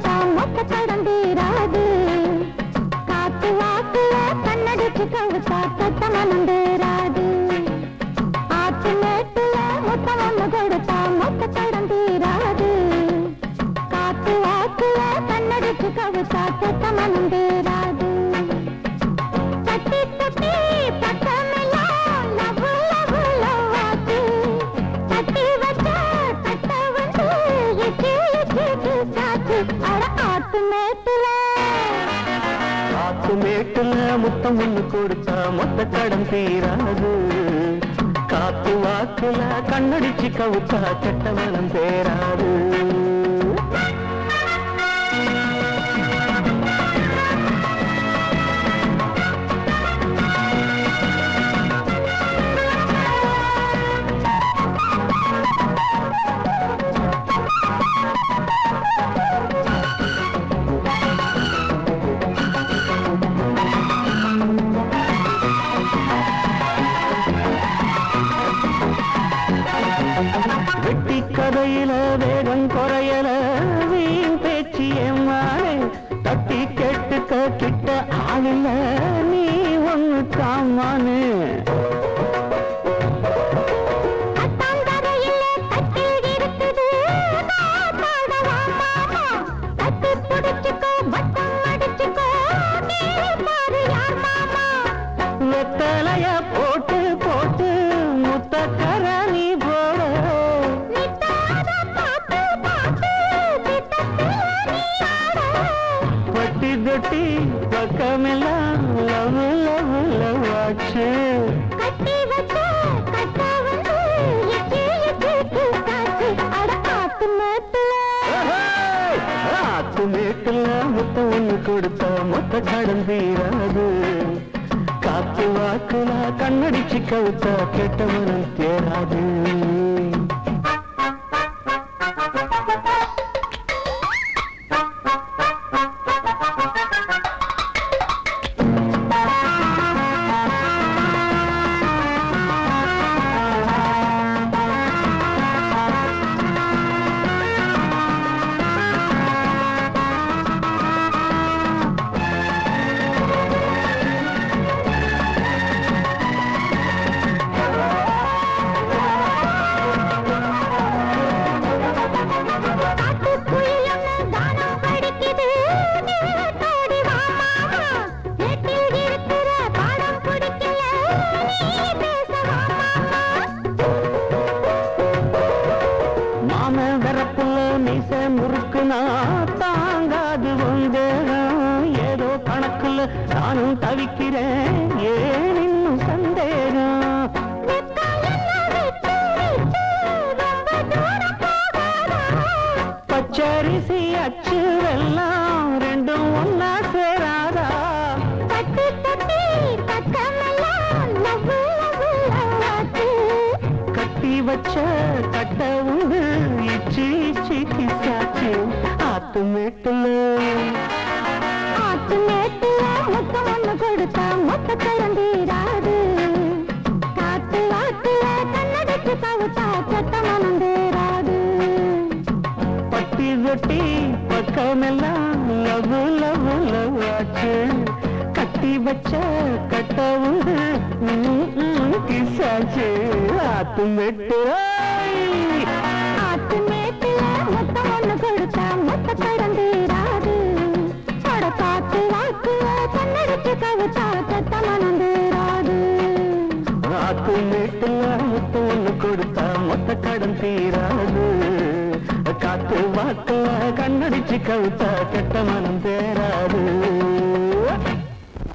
நினைச்சால் மொத்த படம் தீராது காத்து வாக்குல கண்ணடிச்சு கவுத்தா தத்த மனம் தீராது ஆத்து மேட்டுல மொத்த ஒண்ணு கொடுத்தா மொத்த படம் தீராது காத்து வாக்குல கண்ணடிச்சு கவுத்தா தத்த காத்து மேட்டுல முத்தம் ஒண்ணு கொடுத்தா மொத்த கடன் தீராது. காத்து வாக்குல கண்ணடிச்சு கவுத்தா கெட்டவனம் சேராது. கதையில வேகம் குறையல. வீண் பேச்சு ஏமாறு தட்டி கேட்டுக்க கிட்ட ஆளில்ல. நீ ஒண்ணு மாமா. வெத்தலைய போட்டு போட்டு முத்தக்கர தொட்டி பக்கமெல்லாம் லவ் லவ் லவ் ஆச்சு. கட்டி வச்ச கட்ட வந்து எச்சி எச்சி சாச்சு அட ஆத்து மேட்டுல. ஏய்! ஆத்து மேட்டுல முத்த ஒண்ணு கொடுத்தா மொத்த கடன் தீராது. காத்து வாக்குல கண்ணடிச்சு கவுத்தா கெட்டவனும் தேராது. மீச நான் தாங்காது வந்தேகம் ஏதோ கணக்குல நானும் தவிக்கிறேன். ஏன் இன்னும் சந்தேகம்? பச்சரிசி அச்சு எல்லாம் ரெண்டும் ஒன்னா சேராதா? கட்டி வச்ச கட்ட உண்டு. இச்சி இச்சி கிசாச்சு ஆத்து மேட்டுல பட்டி தொட்டி பக்கமெல்லாம் லவ் லவ் லவ் ஆச்சு. கட்டி வச்ச கட்ட உண்டு ம், ம், கிசாச்சு ஆத்து மேட்டு கொடுத்தா கடன் தீராது. காத்து வாக்குல கண்ணடிச்சு கவுத்தா கெட்ட மனம் தேராது.